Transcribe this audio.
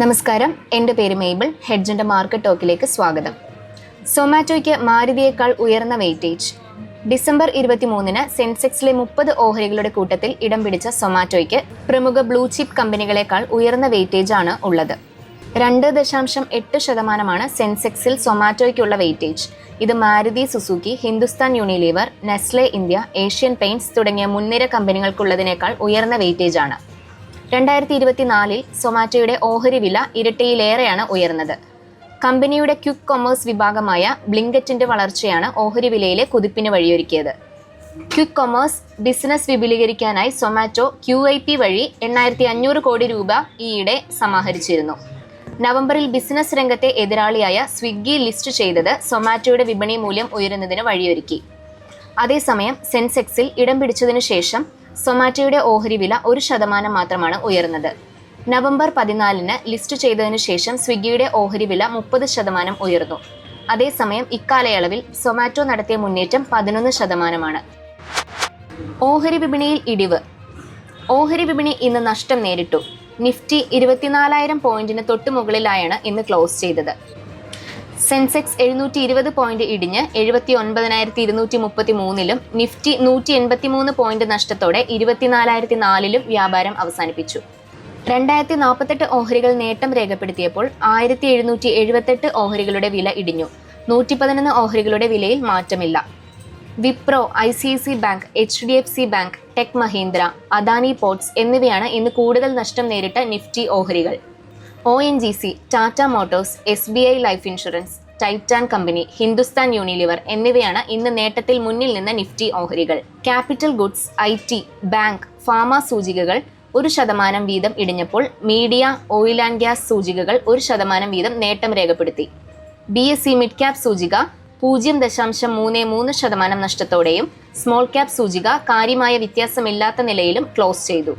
നമസ്കാരം. എന്റെ പേര് മെയ്ബിൾ. ഹെഡ്ജിന്റെ മാർക്കറ്റ് ടോക്കിലേക്ക് സ്വാഗതം. സൊമാറ്റോയ്ക്ക് മാരുതിയേക്കാൾ ഉയർന്ന വെയിറ്റേജ്. ഡിസംബർ ഇരുപത്തിമൂന്നിന് സെൻസെക്സിലെ മുപ്പത് ഓഹരികളുടെ കൂട്ടത്തിൽ ഇടം പിടിച്ച സൊമാറ്റോയ്ക്ക് പ്രമുഖ ബ്ലൂ ചിപ്പ് കമ്പനികളെക്കാൾ ഉയർന്ന വെയിറ്റേജ് ആണ് ഉള്ളത്. രണ്ട് ദശാംശം എട്ട് ശതമാനമാണ് സെൻസെക്സിൽ സൊമാറ്റോയ്ക്കുള്ള വെയിറ്റേജ്. ഇത് Maruti Suzuki Hindustan Unilever Nestle India Asian Paints തുടങ്ങിയ മുൻനിര കമ്പനികൾക്കുള്ളതിനേക്കാൾ ഉയർന്ന വെയിറ്റേജ് ആണ്. രണ്ടായിരത്തി ഇരുപത്തിനാലിൽ സൊമാറ്റോയുടെ ഓഹരി വില ഇരട്ടിയിലേറെയാണ് ഉയർന്നത്. കമ്പനിയുടെ ക്വിക്ക് കൊമേഴ്സ് വിഭാഗമായ ബ്ലിങ്കറ്റിന്റെ വളർച്ചയാണ് ഓഹരി വിലയിലെ കുതിപ്പിന് വഴിയൊരുക്കിയത്. ക്വിക്ക് കൊമേഴ്സ് ബിസിനസ് വിപുലീകരിക്കാനായി സൊമാറ്റോ ക്യു ഐ പി വഴി എണ്ണായിരത്തി അഞ്ഞൂറ് കോടി രൂപ ഈയിടെ സമാഹരിച്ചിരുന്നു. നവംബറിൽ ബിസിനസ് രംഗത്തെ എതിരാളിയായ സ്വിഗ്ഗി ലിസ്റ്റ് ചെയ്തത് സൊമാറ്റോയുടെ വിപണി മൂല്യം ഉയരുന്നതിന് വഴിയൊരുക്കി. അതേസമയം സെൻസെക്സിൽ ഇടം പിടിച്ചതിനു ശേഷം സൊമാറ്റോയുടെ ഓഹരി വില ഒരു ശതമാനം മാത്രമാണ് ഉയർന്നത്. നവംബർ പതിനാലിന് ലിസ്റ്റ് ചെയ്തതിനു ശേഷം സ്വിഗ്ഗിയുടെ ഓഹരി വില മുപ്പത് ശതമാനം ഉയർന്നു. അതേസമയം ഇക്കാലയളവിൽ സൊമാറ്റോ നടത്തിയ മുന്നേറ്റം പതിനൊന്ന് ശതമാനമാണ്. ഓഹരി വിപണിയിൽ ഇടിവ്. ഓഹരി വിപണി ഇന്ന് നഷ്ടം നേരിട്ടു. നിഫ്റ്റി ഇരുപത്തിനാലായിരം പോയിന്റിന് തൊട്ടുമുകളിലായാണ് ഇന്ന് ക്ലോസ് ചെയ്തത്. സെൻസെക്സ് എഴുന്നൂറ്റി ഇരുപത് പോയിന്റ് ഇടിഞ്ഞ് എഴുപത്തി ഒൻപതിനായിരത്തി ഇരുന്നൂറ്റി മുപ്പത്തി മൂന്നിലും നിഫ്റ്റി നൂറ്റി എൺപത്തി മൂന്ന് പോയിന്റ് നഷ്ടത്തോടെ ഇരുപത്തിനാലായിരത്തി നാലിലും വ്യാപാരം അവസാനിപ്പിച്ചു. രണ്ടായിരത്തി നാൽപ്പത്തെട്ട് ഓഹരികൾ നേട്ടം രേഖപ്പെടുത്തിയപ്പോൾ ആയിരത്തി എഴുന്നൂറ്റി എഴുപത്തെട്ട് ഓഹരികളുടെ വില ഇടിഞ്ഞു. നൂറ്റി പതിനൊന്ന് ഓഹരികളുടെ വിലയിൽ മാറ്റമില്ല. Wipro I C C bank H D F C bank tech Mahindra Adani ports എന്നിവയാണ് ഇന്ന് കൂടുതൽ നഷ്ടം നേരിട്ട നിഫ്റ്റി ഓഹരികൾ. O N G C Tata motors S B I life insurance Titan company Hindustan Unilever എന്നിവയാണ് ഇന്ന് നേട്ടത്തിൽ മുന്നിൽ നിന്ന് നിഫ്റ്റി ഓഹരികൾ. Capital goods I T bank pharma സൂചികകൾ ഒരു ശതമാനം വീതം ഇടിഞ്ഞപ്പോൾ മീഡിയ ഓയിൽ ആൻഡ് ഗ്യാസ് സൂചികകൾ ഒരു ശതമാനം വീതം നേട്ടം രേഖപ്പെടുത്തി. B S C mid cap സൂചിക പൂജ്യം ദശാംശം മൂന്ന് മൂന്ന് ശതമാനം നഷ്ടത്തോടെയും സ്മോൾ ക്യാപ് സൂചിക കാര്യമായ വ്യത്യാസമില്ലാത്ത നിലയിലും ക്ലോസ് ചെയ്തു.